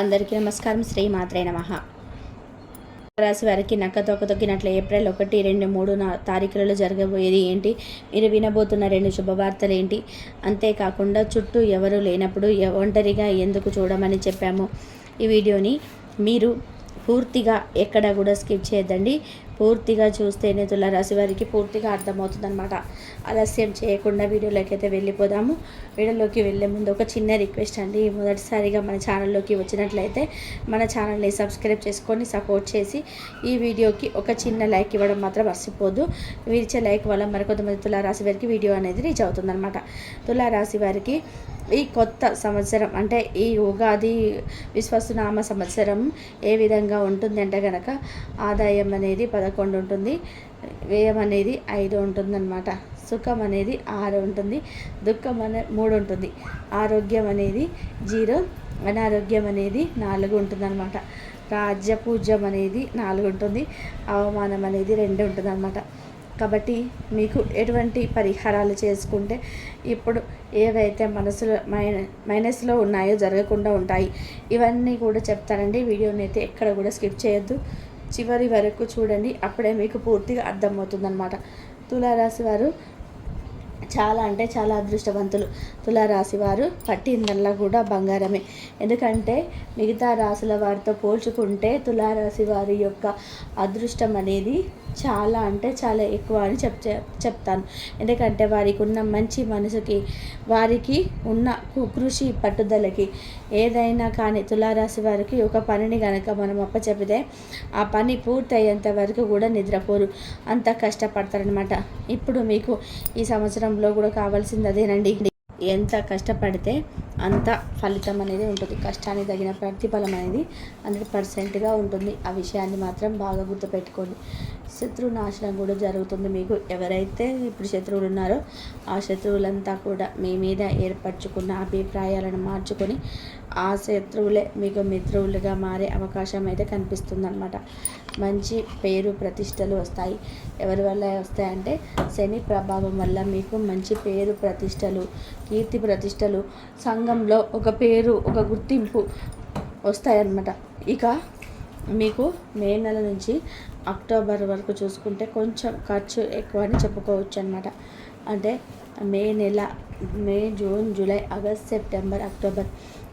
అందరికీ నమస్కారం. శ్రీ మాత్రే నమ. రాశి వారికి నక్క తొక్క తొక్కినట్లు ఏప్రిల్ ఒకటి రెండు మూడు నా తారీఖులలో జరగబోయేది ఏంటి? మీరు వినబోతున్న రెండు శుభవార్తలు ఏంటి? అంతేకాకుండా చుట్టూ ఎవరు లేనప్పుడు ఒంటరిగా ఎందుకు చూడమని చెప్పాము. ఈ వీడియోని మీరు పూర్తిగా ఎక్కడ కూడా స్కిప్ చేయొద్దండి. పూర్తిగా చూస్తేనే తులారాశి వారికి పూర్తిగా అర్థమవుతుందన్నమాట. ఆలస్యం చేయకుండా వీడియోలోకి అయితే వెళ్ళిపోదాము. వీడియోలోకి వెళ్ళే ముందు ఒక చిన్న రిక్వెస్ట్ అండి. మొదటిసారిగా మన ఛానల్లోకి వచ్చినట్లయితే మన ఛానల్ని సబ్స్క్రైబ్ చేసుకొని సపోర్ట్ చేసి ఈ వీడియోకి ఒక చిన్న లైక్ ఇవ్వడం మాత్రం మర్చిపోదు. మీరు ఇచ్చే లైక్ వల్ల మరికొంతమంది తులారాశి వారికి వీడియో అనేది రీచ్ అవుతుందన్నమాట. తులారాశి వారికి ఈ కొత్త సంవత్సరం అంటే ఈ ఉగాది విశ్వసునామ సంవత్సరం ఏ విధంగా ఉంటుంది అంటే కనుక ఆదాయం అనేది పదకొండు ఉంటుంది వ్యయం అనేది ఐదు ఉంటుందన్నమాట సుఖం అనేది ఆరు ఉంటుంది దుఃఖం అనే మూడు ఉంటుంది ఆరోగ్యం అనేది జీరో అనారోగ్యం అనేది నాలుగు ఉంటుందన్నమాట రాజ్య పూజ్యం అనేది నాలుగు ఉంటుంది అవమానం అనేది రెండు ఉంటుందన్నమాట. కాబట్టి మీకు ఎటువంటి పరిహారాలు చేసుకుంటే ఇప్పుడు ఏవైతే మనసులో మైన మైనస్లో ఉన్నాయో జరగకుండా ఉంటాయి. ఇవన్నీ కూడా చెప్తానండి. వీడియోని అయితే ఎక్కడ కూడా స్కిప్ చేయొద్దు. చివరి వరకు చూడండి. అప్పుడే మీకు పూర్తిగా అర్థమవుతుందన్నమాట. తులారాశి వారు చాలా అంటే చాలా అదృష్టవంతులు తులారాశి వారు. పట్టిందల్లా కూడా బంగారమే. ఎందుకంటే మిగతా రాశుల వారితో పోల్చుకుంటే తులారాశి వారి యొక్క అదృష్టం అనేది చాలా అంటే చాలా ఎక్కువ అని చెప్ చెప్తాను. ఎందుకంటే వారికి ఉన్న మంచి మనసుకి వారికి ఉన్న కు- కృషి పట్టుదలకి ఏదైనా కానీ తులారాశి వారికి ఒక పనిని కనుక మనం అప్పచెపితే ఆ పని పూర్తయ్యేంత వరకు కూడా నిద్రపోరు. అంత కష్టపడతారనమాట ఇప్పుడు మీకు ఈ సంవత్సరం సంవత్సరంలో కూడా కావాల్సింది అదేనండి. ఎంత కష్టపడితే అంత ఫలితం అనేది ఉంటుంది. కష్టానికి తగిన ప్రతిఫలం అనేది హండ్రెడ్ పర్సెంట్గా ఉంటుంది. ఆ విషయాన్ని మాత్రం బాగా గుర్తుపెట్టుకోండి. శత్రు నాశనం కూడా జరుగుతుంది. మీకు ఎవరైతే ఇప్పుడు శత్రువులు ఉన్నారో ఆ శత్రువులంతా కూడా మీ మీద ఏర్పరచుకున్న అభిప్రాయాలను మార్చుకొని ఆ శత్రువులే మీకు మిత్రువులుగా మారే అవకాశం అయితే కనిపిస్తుందన్నమాట. మంచి పేరు ప్రతిష్టలు వస్తాయి. ఎవరి వల్ల వస్తాయంటే శని ప్రభావం వల్ల మీకు మంచి పేరు ప్రతిష్టలు కీర్తి ప్రతిష్టలు సంఘంలో ఒక పేరు ఒక గుర్తింపు వస్తాయన్నమాట. ఇక మీకు మే నెల నుంచి అక్టోబర్ వరకు చూసుకుంటే కొంచెం ఖర్చు ఎక్కువ అని చెప్పుకోవచ్చు అనమాట అంటే మే నెల May June July August September October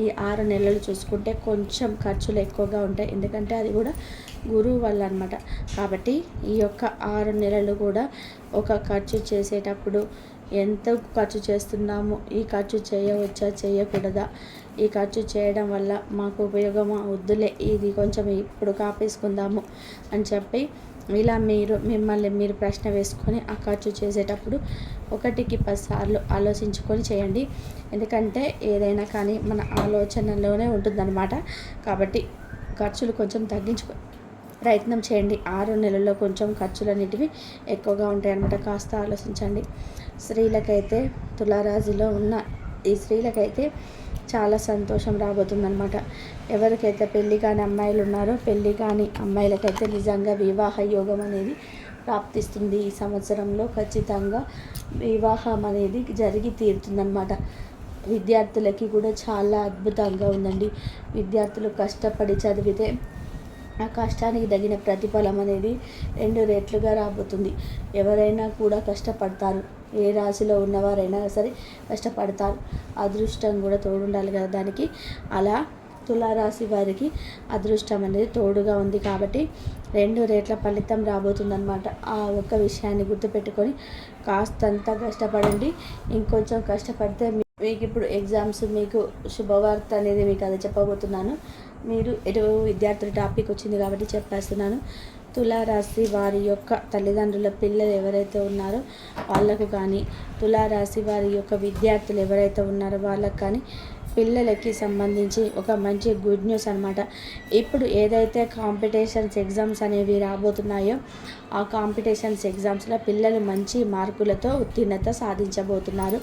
ఈ ఆరు నెలలు చూసుకుంటే కొంచెం ఖర్చులు ఎక్కువగా ఉంటాయి. ఎందుకంటే అది కూడా గురువు వల్ల అనమాట కాబట్టి ఈ యొక్క ఆరు నెలలు కూడా ఒక ఖర్చు చేసేటప్పుడు ఎంత ఖర్చు చేస్తున్నాము ఈ ఖర్చు చేయవచ్చా చేయకూడదా? ఈ ఖర్చు చేయడం వల్ల మాకు ఉపయోగమా? వద్దులే ఇది కొంచెం ఇప్పుడు కాపేసుకుందాము అని చెప్పి ఇలా మీరు మిమ్మల్ని మీరు ప్రశ్న వేసుకొని ఆ ఖర్చు చేసేటప్పుడు ఒకటికి పదిసార్లు ఆలోచించుకొని చేయండి. ఎందుకంటే ఏదైనా కానీ మన ఆలోచనలోనే ఉంటుందన్నమాట. కాబట్టి ఖర్చులు కొంచెం తగ్గించుకో ప్రయత్నం చేయండి. ఆరు నెలల్లో కొంచెం ఖర్చులు అనేటివి ఎక్కువగా ఉంటాయన్నమాట. కాస్త ఆలోచించండి. స్త్రీలకైతే తులారాశిలో ఉన్న ఈ స్త్రీలకైతే చాలా సంతోషం రాబోతుందనమాట ఎవరికైతే పెళ్ళి కాని అమ్మాయిలు ఉన్నారో పెళ్ళి కాని అమ్మాయిలకైతే నిజంగా వివాహ యోగం అనేది ప్రాప్తిస్తుంది ఈ సంవత్సరంలో. ఖచ్చితంగా వివాహం అనేది జరిగి తీరుతుందన్నమాట. విద్యార్థులకి కూడా చాలా అద్భుతంగా ఉందండి. విద్యార్థులు కష్టపడి చదివితే ఆ కష్టానికి తగిన ప్రతిఫలం అనేది రెండు రెట్లుగా రాబోతుంది. ఎవరైనా కూడా కష్టపడతారు. ఏ రాశిలో ఉన్నవారైనా సరే కష్టపడతారు. అదృష్టం కూడా తోడుండాలి కదా దానికి. అలా తులారాశి వారికి అదృష్టం అనేది తోడుగా ఉంది కాబట్టి రెండు రేట్ల ఫలితం రాబోతుందన్నమాట. ఆ ఒక్క విషయాన్ని గుర్తుపెట్టుకొని కాస్తంత కష్టపడండి. ఇంకొంచెం కష్టపడితే మీకు ఇప్పుడు ఎగ్జామ్స్ మీకు శుభవార్త అనేది మీకు అది చెప్పబోతున్నాను. మీరు ఎటు విద్యార్థుల టాపిక్ వచ్చింది కాబట్టి చెప్పేస్తున్నాను. తులారాశి వారి యొక్క తల్లిదండ్రుల పిల్లలు ఎవరైతే ఉన్నారో వాళ్ళకు కానీ తులారాశి వారి యొక్క విద్యార్థులు ఎవరైతే ఉన్నారో వాళ్ళకు కానీ పిల్లలకి సంబంధించి ఒక మంచి గుడ్ న్యూస్ అనమాట ఇప్పుడు ఏదైతే కాంపిటీషన్స్ ఎగ్జామ్స్ అనేవి రాబోతున్నాయో ఆ కాంపిటీషన్స్ ఎగ్జామ్స్లో పిల్లలు మంచి మార్కులతో ఉత్తీర్ణత సాధించబోతున్నారు.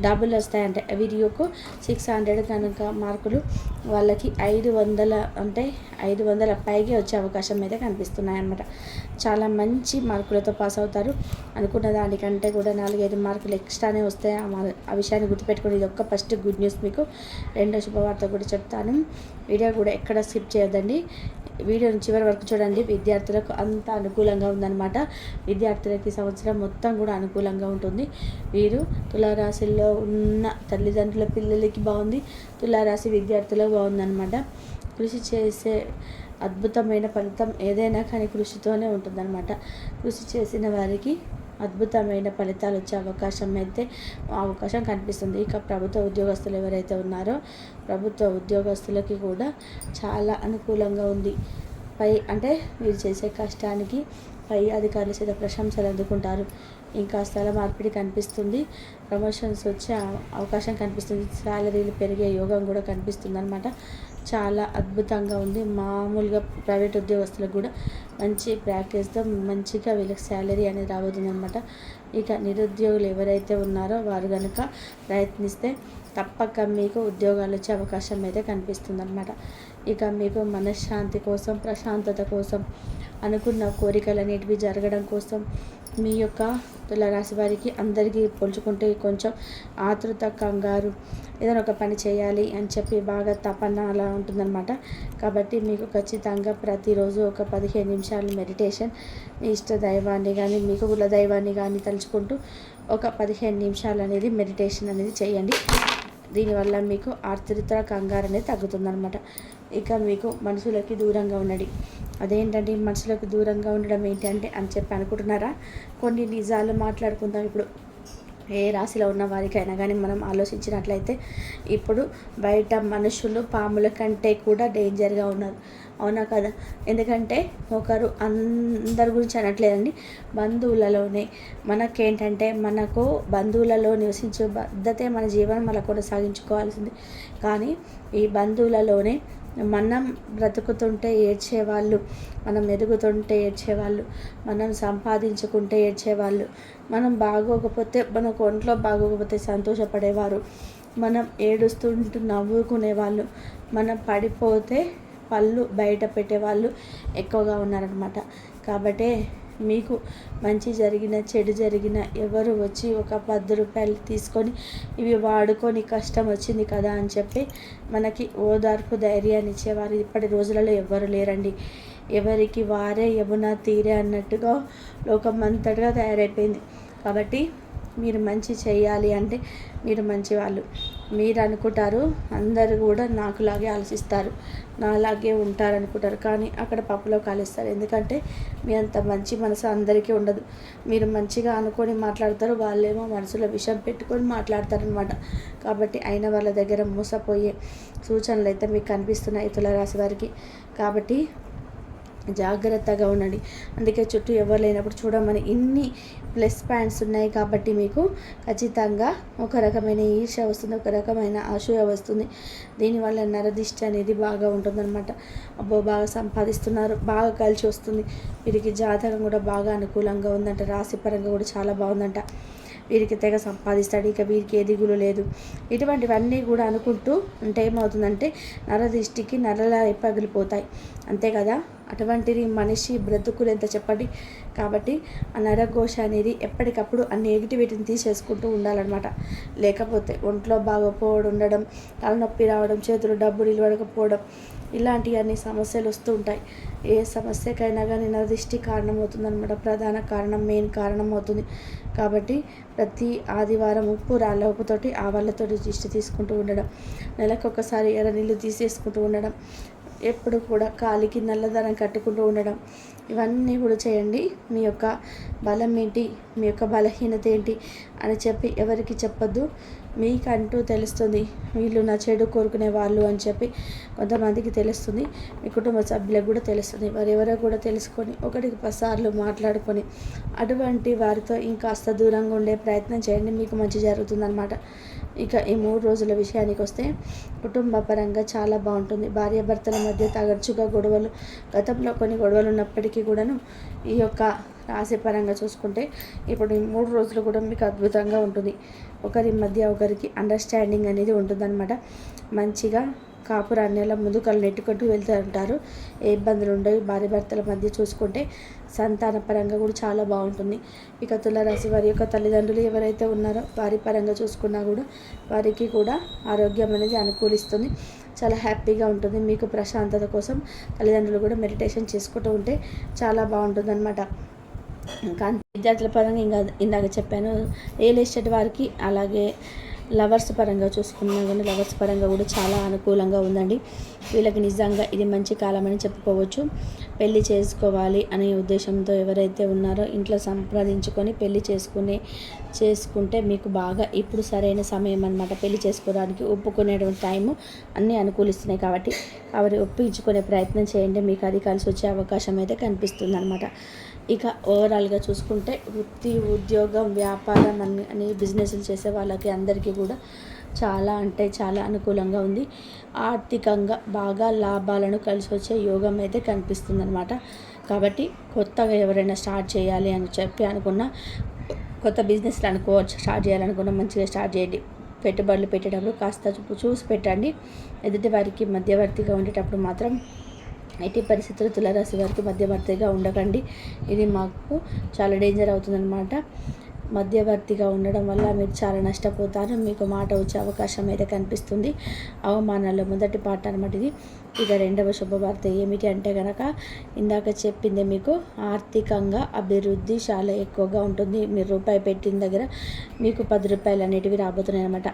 డబ్బులు వస్తాయంటే వీడియోకు సిక్స్ హండ్రెడ్ కనుక మార్కులు వాళ్ళకి ఐదు వందల అంటే ఐదు వందల పైగే వచ్చే అవకాశం అయితే కనిపిస్తున్నాయి అన్నమాట. చాలా మంచి మార్కులతో పాస్ అవుతారు. అనుకున్న దానికంటే కూడా నాలుగైదు మార్కులు ఎక్స్ట్రానే వస్తాయి. ఆ మా- ఆ విషయాన్ని గుర్తుపెట్టుకుని ఇది ఒక్క ఫస్ట్ గుడ్ న్యూస్ మీకు. రెండో శుభవార్త కూడా చెప్తాను. వీడియో కూడా ఎక్కడ స్కిప్ చేయొద్దండి. వీడియోని చివరి వరకు చూడండి. విద్యార్థులకు అంత అనుకూలంగా ఉందన్నమాట. విద్యార్థులకి సంవత్సరం మొత్తం కూడా అనుకూలంగా ఉంటుంది. వీరు తులారాశిలో ఉన్న తల్లిదండ్రుల పిల్లలకి బాగుంది. తులారాశి విద్యార్థులకు బాగుందన్నమాట. కృషి చేసే అద్భుతమైన ఫలితం ఏదైనా కానీ కృషితోనే ఉంటుందన్నమాట. కృషి చేసిన వారికి అద్భుతమైన ఫలితాలు వచ్చే అవకాశం అయితే అవకాశం కనిపిస్తుంది. ఇక ప్రభుత్వ ఉద్యోగస్తులు ఎవరైతే ఉన్నారో ప్రభుత్వ ఉద్యోగస్తులకి కూడా చాలా అనుకూలంగా ఉంది. పై అంటే మీరు చేసే కష్టానికి పై అధికారులు చేత ప్రశంసలు అందుకుంటారు. ఇంకా స్థల మార్పిడి కనిపిస్తుంది. ప్రమోషన్స్ వచ్చే అవకాశం కనిపిస్తుంది. శాలరీలు పెరిగే యోగం కూడా కనిపిస్తుంది అనమాట చాలా అద్భుతంగా ఉంది. మామూలుగా ప్రైవేట్ ఉద్యోగస్తులకు కూడా మంచి ప్రాక్టీస్తో మంచిగా వీళ్ళకి శాలరీ అనేది రాబోతుంది అనమాట ఇక నిరుద్యోగులు ఎవరైతే ఉన్నారో వారు కనుక ప్రయత్నిస్తే తప్పక మీకు ఉద్యోగాలు వచ్చే అవకాశం అయితే కనిపిస్తుంది అనమాట ఇక మీకు మనశ్శాంతి కోసం ప్రశాంతత కోసం అనుకున్న కోరికలు అనేటివి జరగడం కోసం మీ యొక్క తులరాశి వారికి అందరికీ పోల్చుకుంటే కొంచెం ఆతృత కంగారు ఏదైనా ఒక పని చేయాలి అని చెప్పి బాగా తపన అలా ఉంటుందన్నమాట. కాబట్టి మీకు ఖచ్చితంగా ప్రతిరోజు ఒక పదిహేను నిమిషాలు మెడిటేషన్ మీ ఇష్ట దైవాన్ని కానీ మీకు కుల దైవాన్ని కానీ తలుచుకుంటూ ఒక పదిహేను నిమిషాలు అనేది మెడిటేషన్ అనేది చేయండి. దీనివల్ల మీకు ఆతృత కంగారు అనేది తగ్గుతుందనమాట ఇక మీకు మనుషులకి దూరంగా ఉండండి అదేంటంటే మనుషులకు దూరంగా ఉండడం ఏంటంటే అని చెప్పి అనుకుంటున్నారా? కొన్ని నిజాలు మాట్లాడుకుందాం ఇప్పుడు. ఏ రాశిలో ఉన్న వారికైనా కానీ మనం ఆలోచించినట్లయితే ఇప్పుడు బయట మనుషులు పాముల కంటే కూడా డేంజర్గా ఉన్నారు. అవునా కదా? ఎందుకంటే ఒకరు అందరి గురించి అనట్లేదండి. బంధువులలోనే మనకేంటంటే మనకు బంధువులలో నివసించే బద్ధతే మన జీవనం అలా కొనసాగించుకోవాల్సింది. కానీ ఈ బంధువులలోనే మనం బ్రతుకుతుంటే ఏడ్చేవాళ్ళు మనం ఎదుగుతుంటే ఏడ్చేవాళ్ళు మనం సంపాదించుకుంటే ఏడ్చేవాళ్ళు మనం బాగోకపోతే మనకు ఒంట్లో బాగోకపోతే సంతోషపడేవారు. మనం ఏడుస్తుంటూ నవ్వుకునేవాళ్ళు మనం పడిపోతే పళ్ళు బయట పెట్టేవాళ్ళు ఎక్కువగా ఉన్నారనమాట కాబట్టి మీకు మంచి జరిగిన చెడు జరిగిన ఎవరు వచ్చి ఒక పది రూపాయలు తీసుకొని ఇవి వాడుకొని కష్టం వచ్చింది కదా అని చెప్పి మనకి ఓదార్పు ధైర్యాన్ని ఇచ్చేవారు. ఇప్పటి రోజులలో ఎవ్వరు లేరండి. ఎవరికి వారే యమున తీరే అన్నట్టుగా లోకం అంతటా తయారైపోయింది. కాబట్టి మీరు మంచి చేయాలి అంటే మీరు మంచి వాళ్ళు మీరు అనుకుంటారు అందరు కూడా నాకులాగే ఆలోచిస్తారు. నాలాగే ఉంటారు అనుకుంటారు కానీ అక్కడ పప్పులో కాలుస్తారు. ఎందుకంటే మీ అంత మంచి మనసు అందరికీ ఉండదు. మీరు మంచిగా అనుకొని మాట్లాడతారు. వాళ్ళేమో మనసులో విషం పెట్టుకొని మాట్లాడతారనమాట కాబట్టి అయిన వాళ్ళ దగ్గర మోసపోయే సూచనలు అయితే మీకు కనిపిస్తున్నాయి తులరాశి వారికి. కాబట్టి జాగ్రత్తగా ఉండండి. అందుకే చుట్టూ ఎవరు లేనప్పుడు చూడమని ఇన్ని ప్లస్ పాయింట్స్ ఉన్నాయి కాబట్టి మీకు ఖచ్చితంగా ఒక రకమైన ఈర్ష వస్తుంది ఒక రకమైన అసూయ వస్తుంది. దీనివల్ల నరదిష్టి అనేది బాగా ఉంటుందన్నమాట. అబ్బో బాగా సంపాదిస్తున్నారు బాగా కలిసి వస్తుంది. వీరికి జాతకం కూడా బాగా అనుకూలంగా ఉందంట రాశి పరంగా కూడా చాలా బాగుందంట. వీరికి తెగ సంపాదిస్తాడు ఇక వీరికి ఏ దిగులు లేదు. ఇటువంటివన్నీ కూడా అనుకుంటూ ఉంటే ఏమవుతుందంటే నరదిష్టికి నరల పగిలిపోతాయి అంతే కదా? అటువంటిది మనిషి బ్రతుకులు ఎంత చెప్పండి? కాబట్టి ఆ నరఘోష అనేది ఎప్పటికప్పుడు ఆ నెగిటివిటీని తీసేసుకుంటూ ఉండాలన్నమాట. లేకపోతే ఒంట్లో బాగోపోవడం ఉండడం తలనొప్పి రావడం చేతులు డబ్బు నిలబడకపోవడం ఇలాంటి అన్ని సమస్యలు వస్తూ ఉంటాయి. ఏ సమస్యకైనా కానీ నరదిష్టి కారణమవుతుందనమాట ప్రధాన కారణం మెయిన్ కారణం అవుతుంది. కాబట్టి ప్రతి ఆదివారం ఉప్పు రాళ్ళ ఉప్పుతోటి ఆవాళ్ళతోటి దిష్టి తీసుకుంటూ ఉండడం. నెలకు ఒకసారి ఎర్ర నీళ్ళు తీసేసుకుంటూ ఉండడం. ఎప్పుడు కూడా కాలికి నల్లదనం కట్టుకుంటూ ఉండడం. ఇవన్నీ కూడా చేయండి. మీ యొక్క బలం ఏంటి? మీ యొక్క బలహీనత ఏంటి? అని చెప్పి ఎవరికి చెప్పొద్దు. మీకంటూ తెలుస్తుంది వీళ్ళు నా చెడు కోరుకునే వాళ్ళు అని చెప్పి కొంతమందికి తెలుస్తుంది మీ కుటుంబ సభ్యులకు కూడా తెలుస్తుంది. వారెవరో కూడా తెలుసుకొని ఒకటికి పసార్లు మాట్లాడుకొని అటువంటి వారితో ఇంకాస్త దూరంగా ఉండే ప్రయత్నం చేయండి మీకు మంచి జరుగుతుందన్నమాట. ఇక ఈ మూడు రోజుల విషయానికి వస్తే కుటుంబ పరంగా చాలా బాగుంటుంది. భార్యాభర్తల మధ్య తగర్చుగా గొడవలు గతంలో కొన్ని గొడవలు ఉన్నప్పటికీ కూడాను ఈ యొక్క ఆశపరంగా చూసుకుంటే ఇప్పుడు మూడు రోజులు కూడా మీకు అద్భుతంగా ఉంటుంది. ఒకరి మధ్య ఒకరికి అండర్స్టాండింగ్ అనేది ఉంటుందన్నమాట. మంచిగా కాపురాన్ని అలా ముందుకలు నెట్టుకుంటూ వెళ్తూ ఉంటారు. ఏ ఇబ్బందులు ఉండవు. భార్య భర్తల మధ్య చూసుకుంటే సంతాన పరంగా కూడా చాలా బాగుంటుంది. ఇక తులరాశి వారి యొక్క తల్లిదండ్రులు ఎవరైతే ఉన్నారో వారి పరంగా చూసుకున్నా కూడా వారికి కూడా ఆరోగ్యం అనేది అనుకూలిస్తుంది. చాలా హ్యాపీగా ఉంటుంది. మీకు ప్రశాంతత కోసం తల్లిదండ్రులు కూడా మెడిటేషన్ చేసుకుంటూ ఉంటే చాలా బాగుంటుంది కానీ విద్యార్థుల పరంగా ఇంకా ఇందాక చెప్పాను రియల్ ఎస్టేట్ వారికి అలాగే లవర్స్ పరంగా చూసుకున్నా కానీ లవర్స్ పరంగా కూడా చాలా అనుకూలంగా ఉందండి. వీళ్ళకి నిజంగా ఇది మంచి కాలం అని చెప్పుకోవచ్చు. పెళ్ళి చేసుకోవాలి అనే ఉద్దేశంతో ఎవరైతే ఉన్నారో ఇంట్లో సంప్రదించుకొని పెళ్ళి చేసుకునే చేసుకుంటే మీకు బాగా ఇప్పుడు సరైన సమయం అనమాట పెళ్ళి చేసుకోవడానికి ఒప్పుకునేటువంటి టైము అన్నీ అనుకూలిస్తున్నాయి కాబట్టి అవి ఒప్పించుకునే ప్రయత్నం చేయండి. మీకు అది కలిసి వచ్చే అవకాశం అయితే కనిపిస్తుంది అనమాట ఇక ఓవరాల్గా చూసుకుంటే వృత్తి ఉద్యోగం వ్యాపారం అన్ని అని బిజినెస్లు చేసే వాళ్ళకి అందరికీ కూడా చాలా అంటే చాలా అనుకూలంగా ఉంది. ఆర్థికంగా బాగా లాభాలను కలిసి వచ్చే యోగం అయితే కనిపిస్తుంది అనమాట కాబట్టి కొత్తగా ఎవరైనా స్టార్ట్ చేయాలి అని చెప్పి అనుకున్న కొత్త బిజినెస్లు అనుకోవచ్చు స్టార్ట్ చేయాలనుకున్న మంచిగా స్టార్ట్ చేయండి. పెట్టుబడులు పెట్టేటప్పుడు కాస్త చూసి పెట్టండి. ఎదుటి వారికి మధ్యవర్తిగా ఉండేటప్పుడు మాత్రం ఎట్టి పరిస్థితులు తులరాశి వారికి మధ్యవర్తిగా ఉండకండి. ఇది మాకు చాలా డేంజర్ అవుతుందన్నమాట. మధ్యవర్తిగా ఉండడం వల్ల మీరు చాలా నష్టపోతారు. మీకు మాట వచ్చే అవకాశం అయితే కనిపిస్తుంది. అవమానాల్లో మొదటి పాట అనమాట ఇది. ఇక రెండవ శుభవార్త ఏమిటి అంటే కనుక ఇందాక చెప్పింది మీకు ఆర్థికంగా అభివృద్ధి చాలా ఎక్కువగా ఉంటుంది. మీరు రూపాయి పెట్టిన దగ్గర మీకు పది రూపాయలు అనేటివి రాబోతున్నాయి అనమాట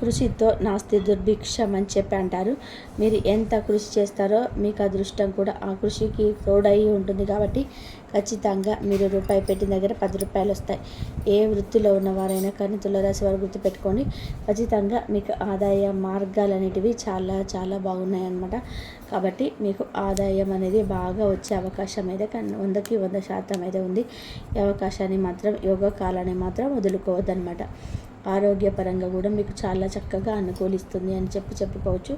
కృషితో నాస్తి దుర్భిక్షం అని చెప్పి అంటారు. మీరు ఎంత కృషి చేస్తారో మీకు అదృష్టం కూడా ఆ కృషికి తోడయి ఉంటుంది కాబట్టి ఖచ్చితంగా మీరు రూపాయి పెట్టిన దగ్గర పది రూపాయలు వస్తాయి. ఏ వృత్తిలో ఉన్నవారైనా కానీ తులరాశి వారు గుర్తుపెట్టుకోండి. ఖచ్చితంగా మీకు ఆదాయ మార్గాలు అనేటివి చాలా చాలా బాగున్నాయి అన్నమాట కాబట్టి మీకు ఆదాయం అనేది బాగా వచ్చే అవకాశం అయితే వందకి వంద శాతం అయితే ఉంది. ఈ అవకాశాన్ని మాత్రం యోగ కాలాన్ని మాత్రం వదులుకోవద్దనమాట ఆరోగ్యపరంగా కూడా మీకు చాలా చక్కగా అనుకూలిస్తుంది అని చెప్పి చెప్పుకోవచ్చు.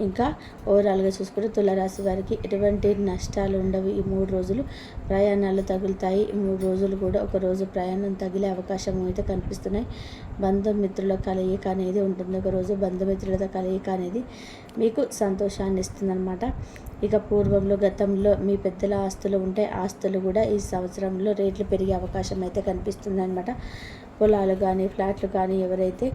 ఇంకా ఓవరాల్గా చూసుకుంటే తులరాశి వారికి ఎటువంటి నష్టాలు ఉండవు. ఈ మూడు రోజులు ప్రయాణాలు తగులుతాయి. ఈ మూడు రోజులు కూడా ఒక రోజు ప్రయాణం తగిలే అవకాశం అయితే కనిపిస్తున్నాయి. బంధుమిత్రుల కలయిక అనేది ఉంటుంది. ఒక రోజు బంధుమిత్రులతో కలయిక అనేది మీకు సంతోషాన్ని ఇస్తుందన్నమాట. ఇక పూర్వంలో గతంలో మీ పెద్దల ఆస్తులు ఉంటే ఆస్తులు కూడా ఈ సంవత్సరంలో రేట్లు పెరిగే అవకాశం అయితే కనిపిస్తుంది అనమాట పొలాలు కానీ ఫ్లాట్లు కానీ ఎవరైతే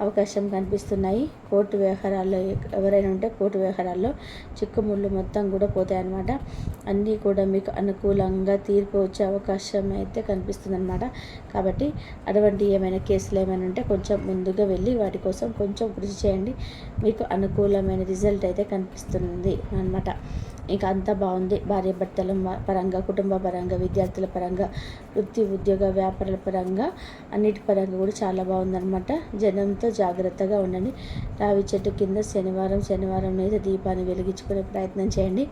అవకాశం కనిపిస్తున్నాయి కోర్టు వ్యవహారాల్లో ఎవరైనా ఉంటే కోర్టు వ్యవహారాల్లో చిక్కుముళ్ళు మొత్తం కూడా పోతాయి అన్నమాట అన్నీ కూడా మీకు అనుకూలంగా తీర్పు వచ్చే అవకాశం అయితే కనిపిస్తుందన్నమాట. కాబట్టి అటువంటి ఏమైనా కేసులు ఏమైనా ఉంటే కొంచెం ముందుగా వెళ్ళి వాటి కోసం కొంచెం కృషి చేయండి. మీకు అనుకూలమైన రిజల్ట్ అయితే కనిపిస్తుంది అనమాట ఇంకా అంతా బాగుంది. భార్య భర్తల పరంగా కుటుంబ పరంగా విద్యార్థుల పరంగా వృత్తి ఉద్యోగ వ్యాపారాల పరంగా అన్నిటి పరంగా కూడా చాలా బాగుందనమాట జనంతో జాగ్రత్తగా ఉండండి. రావి చెట్టు కింద శనివారం శనివారం మీద దీపాన్ని వెలిగించుకునే ప్రయత్నం చేయండి.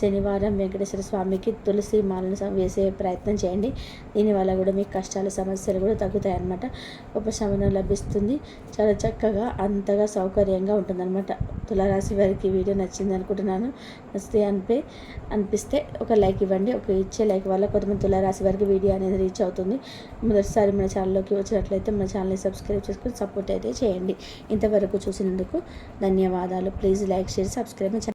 శనివారం వెంకటేశ్వర స్వామికి తులసి మాలను వేసే ప్రయత్నం చేయండి. దీనివల్ల కూడా మీకు కష్టాలు సమస్యలు కూడా తగ్గుతాయి అన్నమాట ఉపశమనం లభిస్తుంది. చాలా చక్కగా అంతగా సౌకర్యంగా ఉంటుందన్నమాట. తులారాశి వారికి వీడియో నచ్చింది అనుకుంటున్నాను. నచ్చితే అనిపే అనిపిస్తే ఒక లైక్ ఇవ్వండి. ఒక ఇచ్చే లైక్ వల్ల కొంతమంది తులారాశి వారికి వీడియో అనేది రీచ్ అవుతుంది. మొదటిసారి మన ఛానల్లోకి వచ్చినట్లయితే మన ఛానల్ని సబ్స్క్రైబ్ చేసుకొని సపోర్ట్ అయితే చేయండి. ఇంతవరకు చూసినందుకు ధన్యవాదాలు. Please like share subscribe.